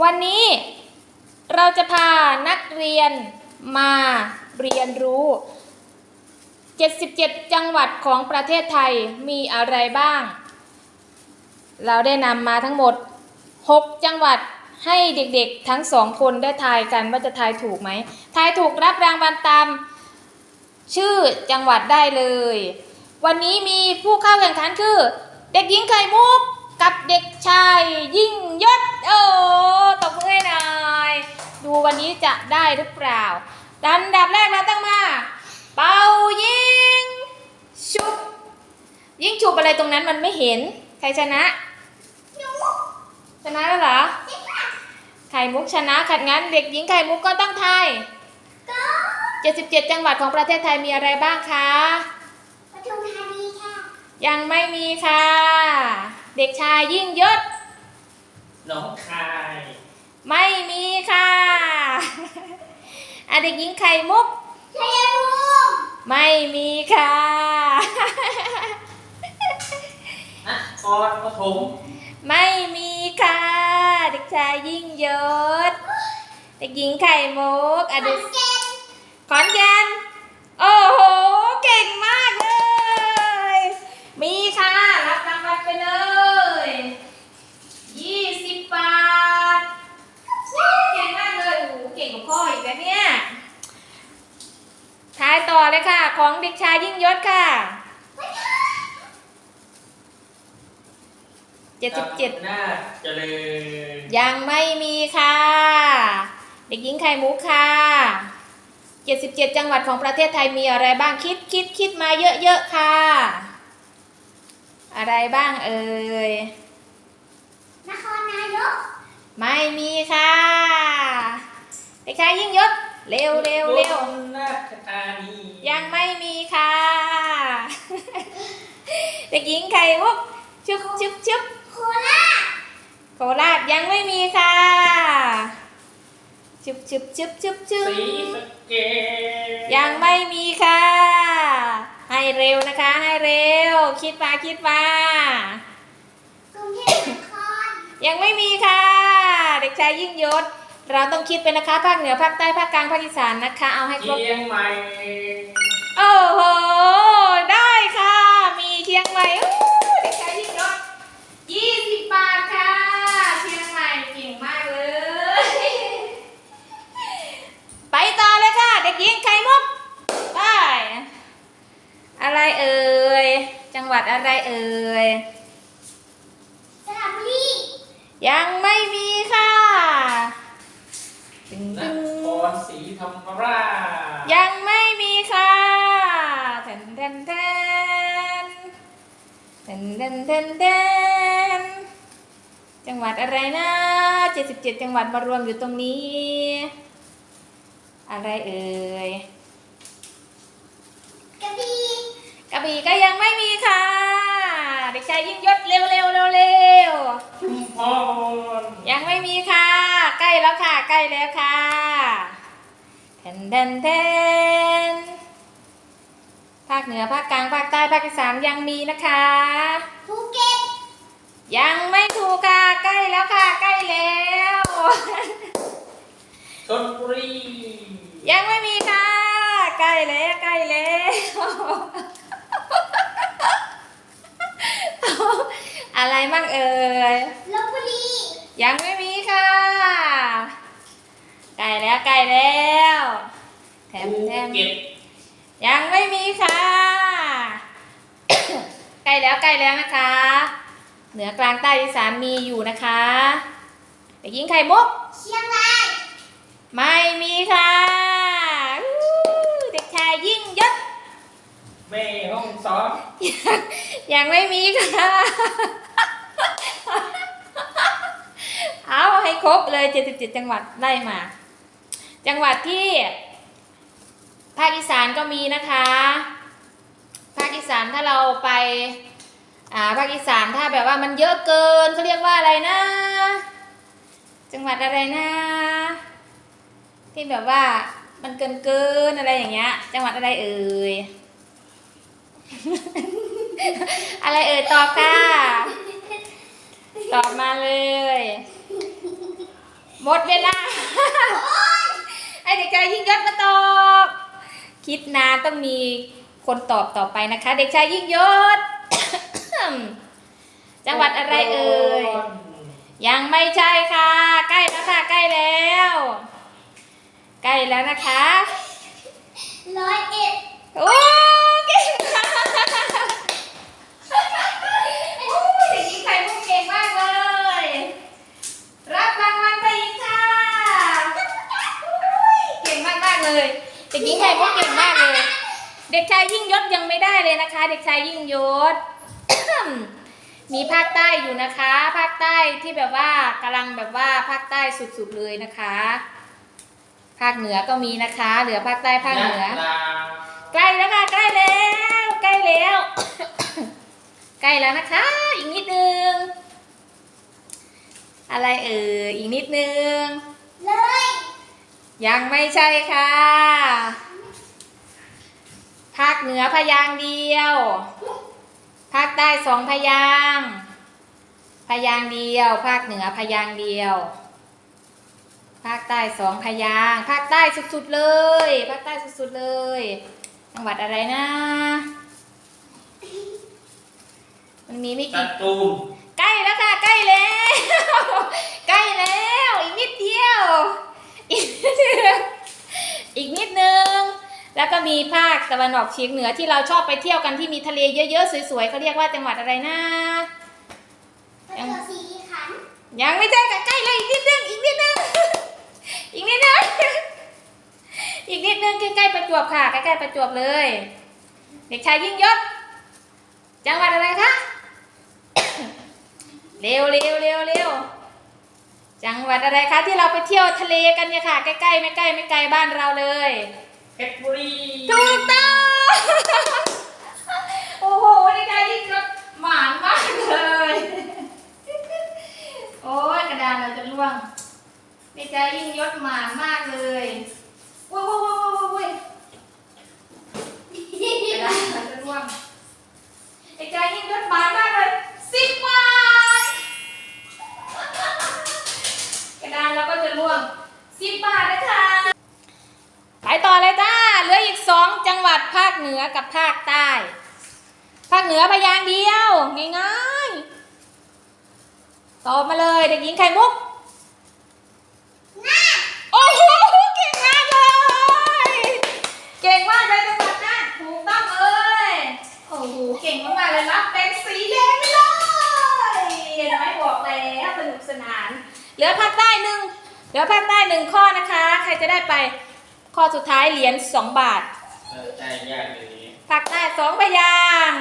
วันนี้เราจะพานักเรียนมาเรียนรู้ 77 จังหวัดของประเทศไทยมีอะไรบ้าง เราได้นำมาทั้งหมด 6 จังหวัดให้เด็กๆทั้งสองคนได้ทายกันว่าจะทายถูกไหม ทายถูกรับรางวัลตาม ชื่อจังหวัดได้เลย วันนี้มีผู้เข้าแข่งขันคือ เด็กหญิงไข่มุกกับเด็กชายยิ่งยศ โอ้ตบมือให้หน่อย ดูวันนี้จะได้หรือเปล่าดันดับแรกเราต้องมา เป่ายิงชุบ ยิงฉุบอะไรตรงนั้นมันไม่เห็น ใครชนะ ชนะแล้วเหรอ ไข่มุกชนะขัดงั้น เด็กหญิงไข่มุกก็ต้องทาย77 จังหวัดของประเทศไทยมีอะไรบ้างคะปทุมธานีค่ะ ยังไม่มีค่ะ เด็กชายยิ่งยศ หน้องคาย ไม่มีค่ะอะเด็กหญิงไข่มุก ชัยภูมิไม่มีค่ะ นครปฐมไม่มีค่ะ เด็กชายยิ่งยศ เด็กหญิงไข่มุกอะขดูอนแก่นขอนแก่นโอ้โห เก่งมากเลย มีค่ะ รับรางวัลไปเลยยี่สิบบาท เก่งมากเลยโอ้โหเก่งกว่าพ่ออีกแล้วเนี่ยทายต่อเลยค่ะ ของเด็กชายยิ่งยศค่ะเจ็ดสิบเจ็ดหน้าเจริญยังไม่มีค่ะ เด็กหญิงไข่มุกค่ะ77จังหวัดของประเทศไทยมีอะไรบ้างคิดคิดคิดมาเยอะๆค่ะ อะไรบ้างเอ่ย นครนายก ไม่มีค่ะ เด็กชายยิ่งยศ เร็วเร็วเร็วอุบลราชธานียังไม่มีค่ะ เด็กหญิงไข่มุกชุบชุบชุบโคราชโคราชยังไม่มีค่ะชุบชุบชุบชุบชุบศรีสะเกษยังไม่มีค่ะ ให้เร็วนะคะ ให้เร็ว คิดมาคิดมากรุงเทพมหานครยังไม่มีค่ะ เด็กชายยิ่งยศ เราต้องคิดเป็นนะคะภาคเหนือภาคใต้ภาคกลางภาคอีสานนะคะ เอาให้ครบเชียงใหม่โอ้โหได้ค่ะ มีเชียงใหม่อู้เด็กชายยิ่งยศยี่สิบบาทค่ะ เชียงใหม่เก่งมากเลย ไปต่อเลยค่ะ เด็กหญิงไข่มุกไปอะไรเอ่ยจังหวัดอะไรเอ่ยสระบุรียังไม่มีค่ะตึง นตึงครศรีธรรมราชยังไม่มีค่ะแทนแทนแทนแทนแทนแทนแทนจังหวัดอะไรนะ77จังหวัดมารวมอยู่ตรงนี้ อะไรเอ่ยกระบี่กระบี่ก็ยังไม่มีค่ะ เด็กชายยิ่งยศเร็วเร็วเร็วเร็วชุมพรยังไม่มีค่ะใกล้ แล้วค่ะ ใกล้แล้วค่ะแทนแทนแทนภาคเหนือภาคกลางภาคใต้ภาคอีสานยังมีนะคะภูเก็ตยังไม่ถูกค่ะ ใกล้แล้วค่ะ ใกล้แล้วชลบุรียังไม่มีค่ะ ใกล้แล้วใกล้แล้วอะไรมั่งเอ่ยลบบุรียังไม่มีค่ะใกล้ แล้วใกล้แล้ว แถมภูแถมเก็ตยังไม่มีค่ะ ใกล้แล้วใกล้แล้วนะคะ เหนือกลางใต้อีสานมีอยู่นะคะเด็กหญิงไข่มุกเชียงรายไม่มีค่ะอู้เด็กชายยิ่งยศแม่ห้องสอนยังไม่มีค่ะ เอาให้ครบเลย77จังหวัดไล่มา จังหวัดที่ภาคอีสานก็มีนะคะ ภาคอีสานถ้าเราไปอ่าภาคอีสานถ้าแบบว่ามันเยอะเกินเขาเรียกว่าอะไรนะ จังหวัดอะไรนะ ที่แบบว่ามันเกินเกินอะไรอย่างเงี้ย จังหวัดอะไรเอ่ย อะไรเอ่ยตอบค่ะ ตอบมาเลย หมดเวลา ให้เด็กชายยิ่งยศมาตอบ คิดนานต้องมีคนตอบต่อไปนะคะ เด็กชายยิ่งยศ จังหวัดอะไรเอ่ย ยังไม่ใช่ค่ะ ใกล้แล้วค่ะ ใกล้แล้ว ใกล้แล้วนะคะร้อยเอ็ดโอ้เก่งมากโอ้ยเด็กหญิงไข่มุกเก่งมากเลย รับรางวัลไปอีกค่ะโอ้ยเก่งมากมากๆเลย เด็กหญิงไข่มุกเก่งมากเลย เด็กชายยิ่งยศยังไม่ได้เลยนะคะ เด็กชายยิ่งยศ มีภาคใต้อยู่นะคะ ภาคใต้ที่แบบว่ากำลังแบบว่าภาคใต้สุดๆเลยนะคะ ภาคเหนือก็มีนะคะ เหลือภาคใต้ภาคเหนือยะลาใกล้แล้วค่ะใกล้แล้วใกล้แล้วใกล้แล้วนะคะ อีกนิดนึง อะไรเอ่ยอีกนิดนึงเลยยังไม่ใช่ค่ะ ภาคเหนือพยางค์เดียว ภาคใต้สองพยางค์พยางค์เดียว ภาคเหนือพยางค์เดียว ภาคใต้สองพยางค์ภาคใต้สุดๆเลย ภาคใต้สุดๆเลย จังหวัดอะไรนะ มันมีไม่สกี่ ตูลใกล้แล้วค่ะ ใกล้แล้ว ใกล้แล้ว อีกนิดเดียว อีกนิดเดียวอีกนิดนึง แล้วก็มีภาคตะวันออกเฉียงเหนือที่เราชอบไปเที่ยวกันที่มีทะเลเยอะๆสวยๆเขาเรียกว่าจังหวัดอะไรนะประจวบสีขันธ์ยังไม่ใช่ค่ะใกล้เลยอีกนิดนึงอีกนิดนึงอีกนิดนึงอีกนิดนึงใกล้ๆประจวบค่ะใกล้ๆประจวบเลย เด็กชายยิ่งยศจังหวัดอะไรคะเร็วเร็วเร็วเร็วจังหวัดอะไรคะที่เราไปเที่ยวทะเลกันเนี่ยค่ะ ใกล้ๆไม่ใกล้ไม่ไกลบ้านเราเลยเพ ชรบุรีถูกต้อง โอ้โหเด็กชายยิ่งยศหมานมากเลย โอ้ยกระดานเราจะร่วงเด็กชายยิ่งยศหมานมากเลยว้าวว้าวว้าวว้าวว้าวกระดานเราจะร่วงเด็กชายยิ่งยศหมานมากเลยสิบบาท กระดานเราก็จะร่วงสิบบาทนะคะไปต่อเลยจ้า เหลืออีกสองจังหวัดภาคเหนือกับภาคใต้ ภาคเหนือพยางค์เดียว ง่ายๆ ตอบมาเลยเด็กหญิงไข่มุกโอ้โหเก่งมากเลย เก่งมากเลยจังหวัดน่านถูกต้องเลยโอ้โหเก่งมากๆเลยรับเป็นสีแดงไปเลยเห็นไหมบอกแล้วสนุกสนาน เหลือภาคใต้หนึ่งเหลือภาคใต้หนึ่งข้อนะคะ ใครจะได้ไป ข้อสุดท้ายเหรียญสองบาทเออใจยากเลยนี้ภาคใต้สองพยางค์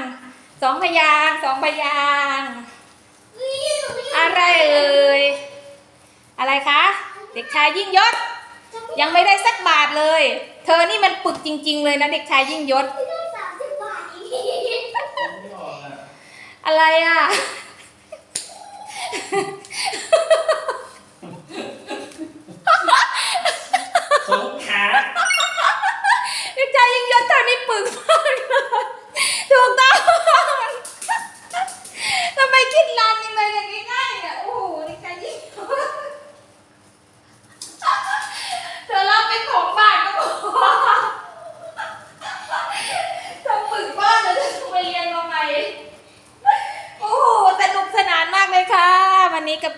สองพยางค์สองพยางค์อะไรเอ่ยอะไรคะ เด็กชายยิ่งยศ ยังไม่ได้สักบาทเลย เธอนี่มันปึกจริง ๆ เลยนะเด็กชายยิ่งยศไม่ได้สามสิบบาทอีกไม่ออกอะอะไรอะ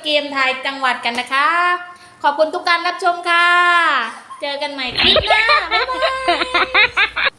เกมทายจังหวัดกันนะคะ ขอบคุณทุกการรับชมค่ะ เจอกันใหม่คลิปหน้า บ๊ายบาย